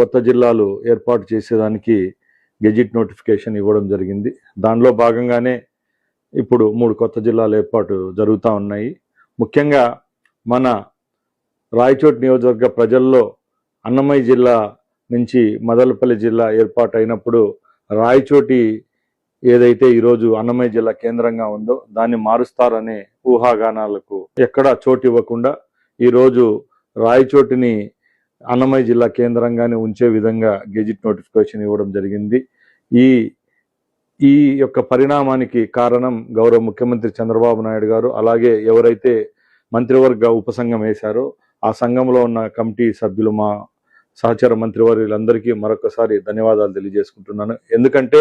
కొత్త జిల్లాలు ఏర్పాటు చేసేదానికి గెజిట్ నోటిఫికేషన్ ఇవ్వడం జరిగింది. దానిలో భాగంగానే ఇప్పుడు మూడు కొత్త జిల్లాలు ఏర్పాటు జరుగుతూ ఉన్నాయి. ముఖ్యంగా మన రాయచోటి నియోజకవర్గ ప్రజల్లో అన్నమయ్య జిల్లా నుంచి మదలపల్లి జిల్లా ఏర్పాటు అయినప్పుడు రాయచోటి ఏదైతే ఈరోజు అన్నమయ్య జిల్లా కేంద్రంగా ఉందో దాన్ని మారుస్తారనే ఊహాగానాలకు ఎక్కడా చోటు ఇవ్వకుండా ఈరోజు రాయచోటిని అన్నమయ్య జిల్లా కేంద్రంగానే ఉంచే విధంగా గెజిట్ నోటిఫికేషన్ ఇవ్వడం జరిగింది. ఈ ఈ యొక్క పరిణామానికి కారణం గౌరవ ముఖ్యమంత్రి చంద్రబాబు నాయుడు గారు అలాగే ఎవరైతే మంత్రివర్గ ఉపసంఘం వేశారో ఆ సంఘంలో ఉన్న కమిటీ సభ్యులు మా సహచర మంత్రివర్యులందరికీ మరొకసారి ధన్యవాదాలు తెలియజేసుకుంటున్నాను. ఎందుకంటే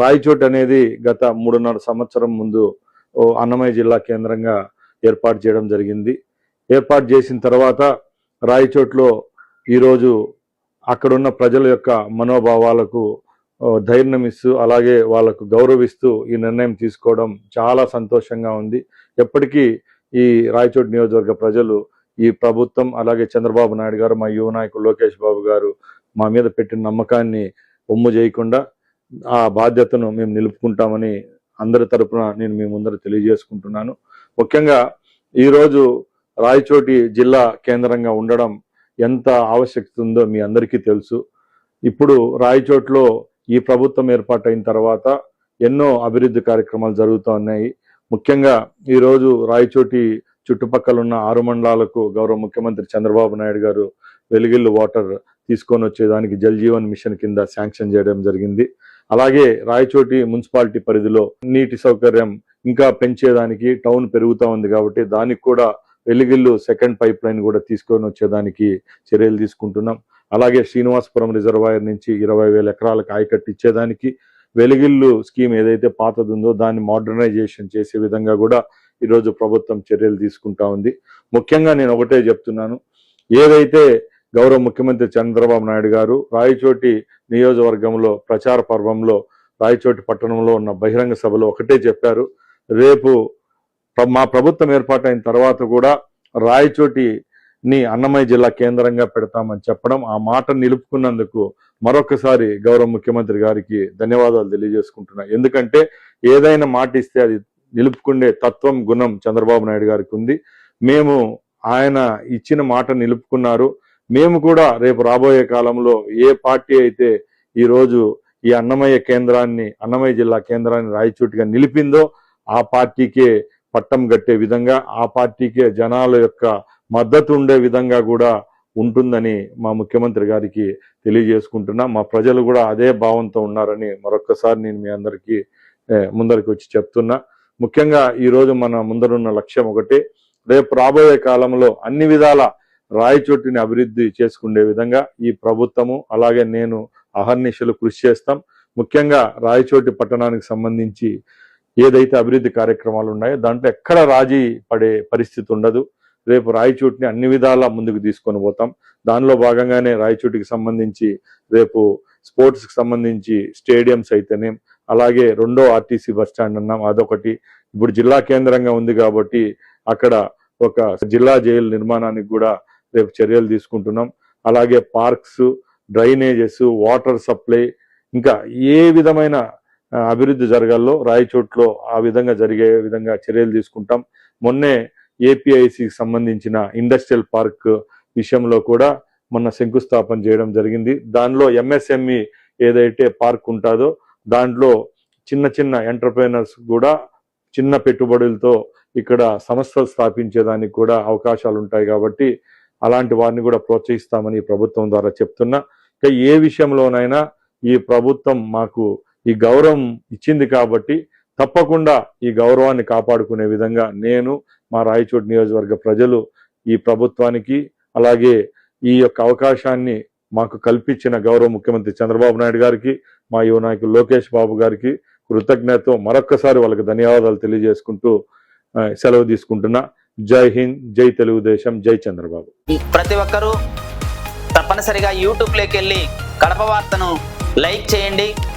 రాయచోట్ అనేది గత మూడున్నర సంవత్సరం ముందు ఓ అన్నమయ్య జిల్లా కేంద్రంగా ఏర్పాటు చేయడం జరిగింది. ఏర్పాటు చేసిన తర్వాత రాయచోట్లో ఈరోజు అక్కడున్న ప్రజల యొక్క మనోభావాలకు ధైర్యం ఇస్తూ అలాగే వాళ్ళకు గౌరవిస్తూ ఈ నిర్ణయం తీసుకోవడం చాలా సంతోషంగా ఉంది. ఎప్పటికీ ఈ రాయచోటి నియోజకవర్గ ప్రజలు ఈ ప్రభుత్వం అలాగే చంద్రబాబు నాయుడు గారు మా యువ నాయకులు లోకేష్ బాబు గారు మా మీద పెట్టిన నమ్మకాన్ని ఒమ్ము చేయకుండా ఆ బాధ్యతను మేము నిలుపుకుంటామని అందరి తరపున నేను మీ ముందర తెలియజేసుకుంటున్నాను. ముఖ్యంగా ఈరోజు రాయచోటి జిల్లా కేంద్రంగా ఉండడం ఎంత ఆవశ్యకత ఉందో మీ అందరికీ తెలుసు. ఇప్పుడు రాయచోట్లో ఈ ప్రభుత్వం ఏర్పాటైన తర్వాత ఎన్నో అభివృద్ధి కార్యక్రమాలు జరుగుతూ ఉన్నాయి. ముఖ్యంగా ఈరోజు రాయచోటి చుట్టుపక్కల ఉన్న ఆరు మండలాలకు గౌరవ ముఖ్యమంత్రి చంద్రబాబు నాయుడు గారు వెలుగిల్లు వాటర్ తీసుకొని వచ్చేదానికి జల్ జీవన్ మిషన్ కింద శాంక్షన్ చేయడం జరిగింది. అలాగే రాయచోటి మున్సిపాలిటీ పరిధిలో నీటి సౌకర్యం ఇంకా పెంచేదానికి టౌన్ పెరుగుతూ ఉంది కాబట్టి దానికి కూడా వెలిగిల్లు సెకండ్ పైప్ లైన్ కూడా తీసుకొని వచ్చేదానికి చర్యలు తీసుకుంటున్నాం. అలాగే శ్రీనివాసపురం రిజర్వాయర్ నుంచి ఇరవై వేల ఎకరాలకు ఆయకట్టు ఇచ్చేదానికి వెలిగిల్లు స్కీమ్ ఏదైతే పాతది ఉందో దాన్ని మోడర్నైజేషన్ చేసే విధంగా కూడా ఈరోజు ప్రభుత్వం చర్యలు తీసుకుంటా ఉంది. ముఖ్యంగా నేను ఒకటే చెప్తున్నాను. ఏదైతే గౌరవ ముఖ్యమంత్రి చంద్రబాబు నాయుడు గారు రాయచోటి నియోజకవర్గంలో ప్రచార పర్వంలో రాయచోటి పట్టణంలో ఉన్న బహిరంగ సభలో ఒకటే చెప్పారు. రేపు మా ప్రభుత్వం ఏర్పాటైన తర్వాత కూడా రాయచోటి ని అన్నమయ్య జిల్లా కేంద్రంగా పెడతామని చెప్పడం ఆ మాట నిలుపుకున్నందుకు మరొకసారి గౌరవ ముఖ్యమంత్రి గారికి ధన్యవాదాలు తెలియజేసుకుంటున్నా. ఎందుకంటే ఏదైనా మాట ఇస్తే అది నిలుపుకునే తత్వం గుణం చంద్రబాబు నాయుడు గారికి ఉంది. మేము ఆయన ఇచ్చిన మాట నిలుపుకున్నారు. మేము కూడా రేపు రాబోయే కాలంలో ఏ పార్టీ అయితే ఈరోజు ఈ అన్నమయ్య కేంద్రాన్ని అన్నమయ్య జిల్లా కేంద్రాన్ని రాయచోటిగా నిలిపిందో ఆ పార్టీకే పట్టం కట్టే విధంగా ఆ పార్టీకే జనాల యొక్క మద్దతు ఉండే విధంగా కూడా ఉంటుందని మా ముఖ్యమంత్రి గారికి తెలియజేసుకుంటున్నా. మా ప్రజలు కూడా అదే భావంతో ఉన్నారని మరొక్కసారి నేను మీ అందరికీ ముందరికి వచ్చి చెప్తున్నా. ముఖ్యంగా ఈరోజు మన ముందరున్న లక్ష్యం ఒకటి రేపు రాబోయే కాలంలో అన్ని విధాల రాయచోటిని అభివృద్ధి చేసుకునే విధంగా ఈ ప్రభుత్వము అలాగే నేను అహర్నిశలు కృషి చేస్తాం. ముఖ్యంగా రాయచోటి పట్టణానికి సంబంధించి ఏదైతే అభివృద్ధి కార్యక్రమాలు ఉన్నాయో దాంట్లో ఎక్కడ రాజీ పడే పరిస్థితి ఉండదు. రేపు రాయచోటిని అన్ని విధాలా ముందుకు తీసుకొని పోతాం. దానిలో భాగంగానే రాయచోటికి సంబంధించి రేపు స్పోర్ట్స్కి సంబంధించి స్టేడియంస్ అయితేనే అలాగే రెండో ఆర్టీసీ బస్ స్టాండ్ అన్నాం అదొకటి. ఇప్పుడు జిల్లా కేంద్రంగా ఉంది కాబట్టి అక్కడ ఒక జిల్లా జైలు నిర్మాణానికి కూడా రేపు చర్యలు తీసుకుంటున్నాం. అలాగే పార్క్స్ డ్రైనేజెస్ వాటర్ సప్లై ఇంకా ఏ విధమైన అభివృద్ధి జరగాలో రాయచోట్లో ఆ విధంగా జరిగే విధంగా చర్యలు తీసుకుంటాం. మొన్నే ఏపీఐసికి సంబంధించిన ఇండస్ట్రియల్ పార్క్ విషయంలో కూడా మొన్న శంకుస్థాపన చేయడం జరిగింది. దానిలో ఎంఎస్ఎంఈ ఏదైతే పార్క్ ఉంటుందో దాంట్లో చిన్న చిన్న ఎంటర్ప్రైనర్స్ కూడా చిన్న పెట్టుబడులతో ఇక్కడ సంస్థలు స్థాపించేదానికి కూడా అవకాశాలు ఉంటాయి కాబట్టి అలాంటి వారిని కూడా ప్రోత్సహిస్తామని ప్రభుత్వం ద్వారా చెప్తున్నా. ఇక ఏ విషయంలోనైనా ఈ ప్రభుత్వం మాకు ఈ గౌరవం ఇచ్చింది కాబట్టి తప్పకుండా ఈ గౌరవాన్ని కాపాడుకునే విధంగా నేను మా రాయచోటి నియోజకవర్గ ప్రజలు ఈ ప్రభుత్వానికి అలాగే ఈ యొక్క అవకాశాన్ని మాకు కల్పించిన గౌరవ ముఖ్యమంత్రి చంద్రబాబు నాయుడు గారికి మా యువ నాయకులు లోకేష్ బాబు గారికి కృతజ్ఞతతో మరొక్కసారి వాళ్ళకి ధన్యవాదాలు తెలియజేసుకుంటూ సెలవు తీసుకుంటున్నా. జై హింద్ జై తెలుగుదేశం జై చంద్రబాబు. ప్రతి ఒక్కరూ తప్పనిసరిగా యూట్యూబ్లోకి వెళ్ళి కడప వార్తను లైక్ చేయండి.